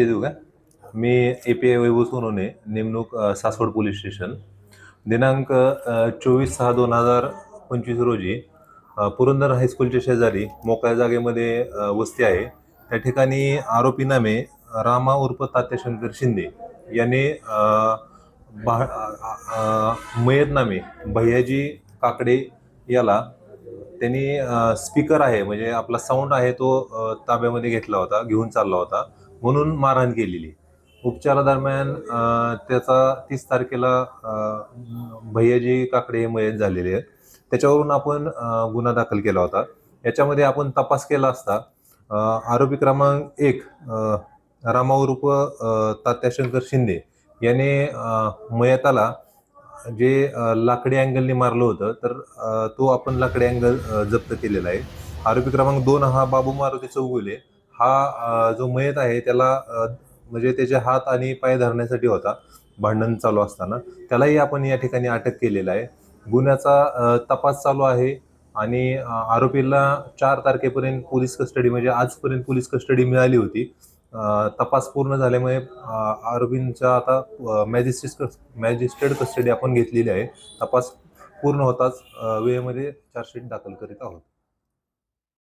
देऊ का? मी A P I Vaibhav Sonawane नेमणूक सासवड पोलीस स्टेशन दिनांक चोवीस सहा दोन हजार पंचवीस रोजी पुरंदर हायस्कूलच्या शेजारी मोकळ्या जागेमध्ये वस्ती आहे. त्या ठिकाणी आरोपी नामे रामा उर्फ तात्याशंकर शिंदे याने मयत नामे भैयाजी काकडे याला त्यांनी स्पीकर आहे म्हणजे आपला साऊंड आहे तो ताब्यामध्ये घेतला होता घेऊन चालला होता. म्हणून मारहाण केलेली. उपचारादरम्यान त्याचा तीस तारखेला भैयाजी काकडे हे मयत झालेले आहेत. त्याच्यावरून आपण गुन्हा दाखल केला होता. याच्यामध्ये आपण तपास केला असता आरोपी क्रमांक एक रामावरूप तात्याशंकर शिंदे याने मयताला जे लाकडी अँगलने मारलं होतं तर तो आपण लाकडी अँगल जप्त केलेला आहे. आरोपी क्रमांक दोन हा बाबू मारुती चौगुले हा जो मयत आहे त्याला म्हणजे त्याचे हात आणि पाय धरण्यासाठी होता भांडण चालू असताना. त्यालाही आपण या ठिकाणी अटक केलेला आहे. गुन्ह्याचा तपास चालू आहे आणि आरोपीला चार तारखेपर्यंत पोलीस कस्टडी म्हणजे आजपर्यंत पोलीस कस्टडी मिळाली होती. तपास पूर्ण झाल्यामुळे आरोपींचा आता मॅजिस्ट्रेट मॅजिस्ट्रेट कस्टडी आपण घेतलेली आहे. तपास पूर्ण होताच वेळेमध्ये चार्जशीट दाखल करीत आहोत.